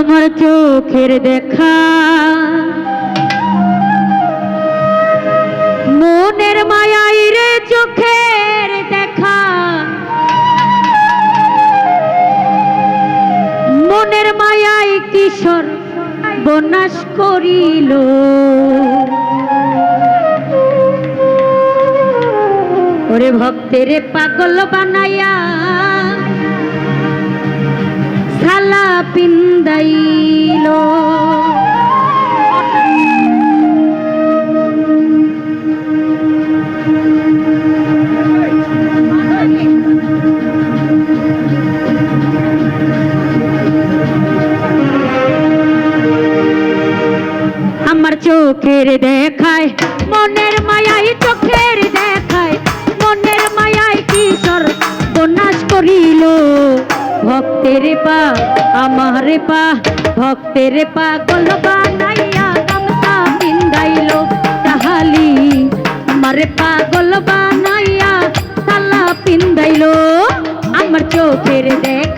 আমার চোখের দেখা মায়াই কিশোর বনাশ করিল। ওরে ভক্তের পাগল বানাইয়া সালা পিন্দাইল। চোখের দেখায়, মনের মায়াই চোখের দেখায়। মনের মায়াই কিশোর বনাশ করিল? ভক্তের পা, আমার পা, ভক্তের পা গল বানাইয়া গামছা পিন্দাইল তাহালি। আমার পাগল বানাইয়া তালা পিন্দাইল আমার চোখের দেখায়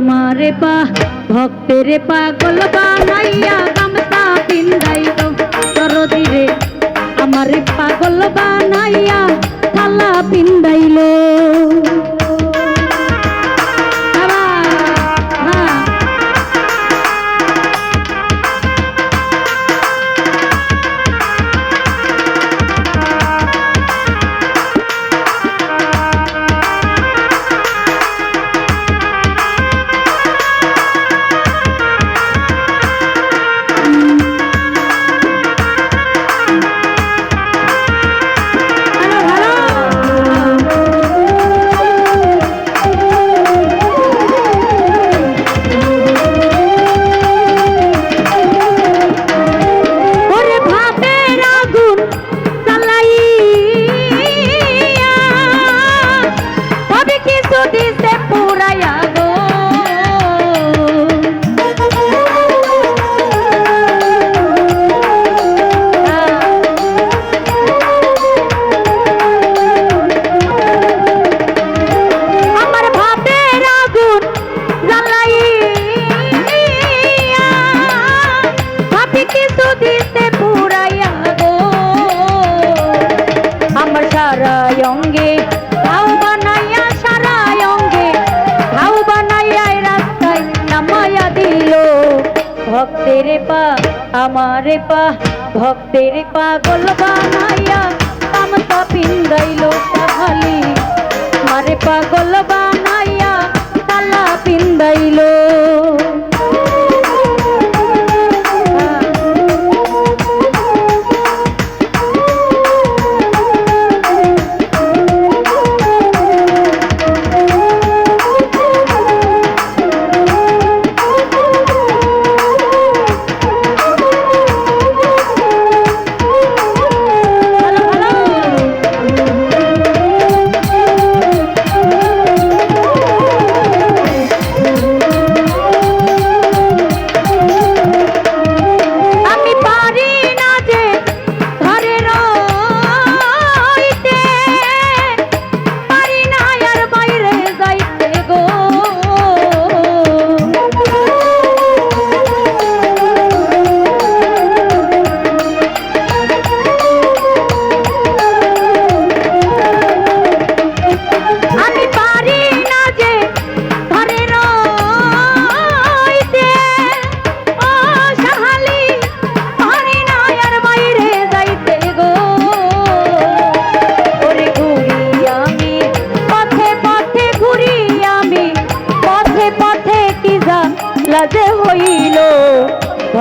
আমার পা ভক্তের পাগল বানাইয়া পিন্দাইল সরদি রে আমার পাগল বানাইয়া থালা পিন্দাইল ভক্তের পা, আমার পা, ভক্তের পাগল বানাইয়া তামতা পিন্দাইল তাহালি। মারে পাগল বানাইয়া তালা পিন্দাইল।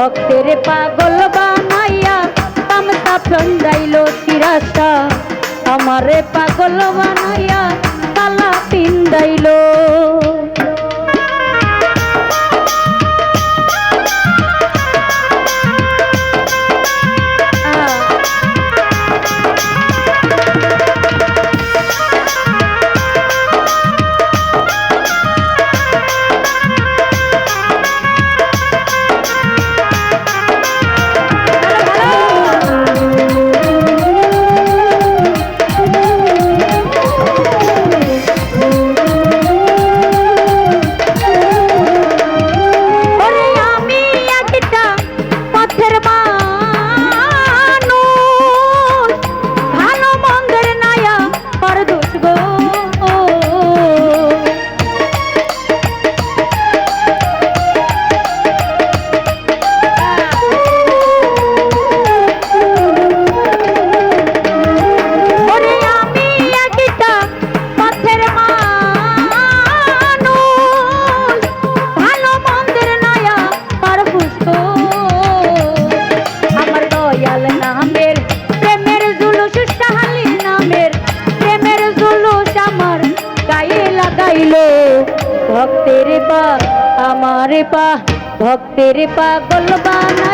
ভক্তের পাগল বানাইয়া তামসা ফন্দাইল তিরাশা। আমারে পাগল বানাইয়া তালা পিন্দাইল লাগাইলো ভক্তের পা আমার পা ভক্তের পাগল বানাইয়া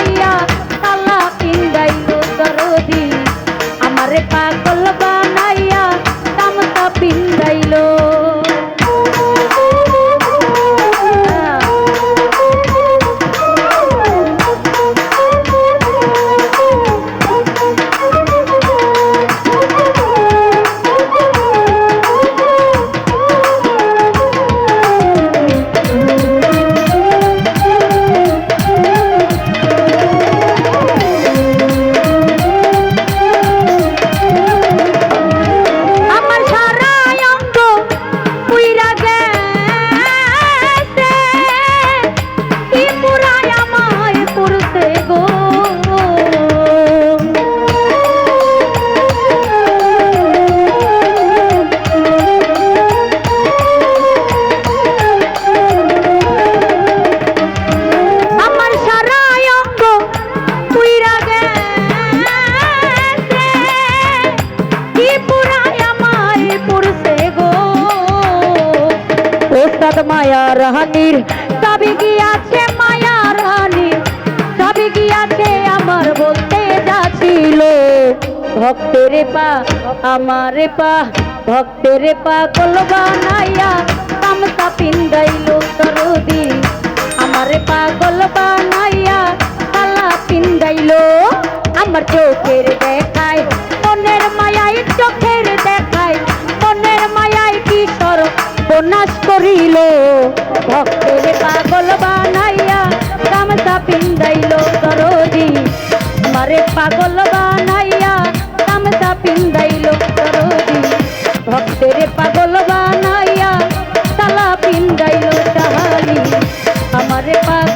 রাহানির সবই গিয়াছে মায়া রাহানির সবই গিয়াছে আমার বলতে যাচ্ছিল ভক্তের পা, আমার পা, ভক্তের পা কল বানাইয়া তামসা পিন্দাইল দরদি, আমার পাগল বানাইয়া তালা পিন্দাইল, আমার চোখের দেখায়, মনের মায়াই চোখের সর্বনাশ করিল। ভক্তের পাগল বানাইয়া গামছা পিন্দাইল সরোজি মারে পাগল বানাইয়া গামছা পিন্দাইল সরোজি ভক্তের পাগল বানাইয়া তালা পিন্দাইল তাহারি আমারে পাগল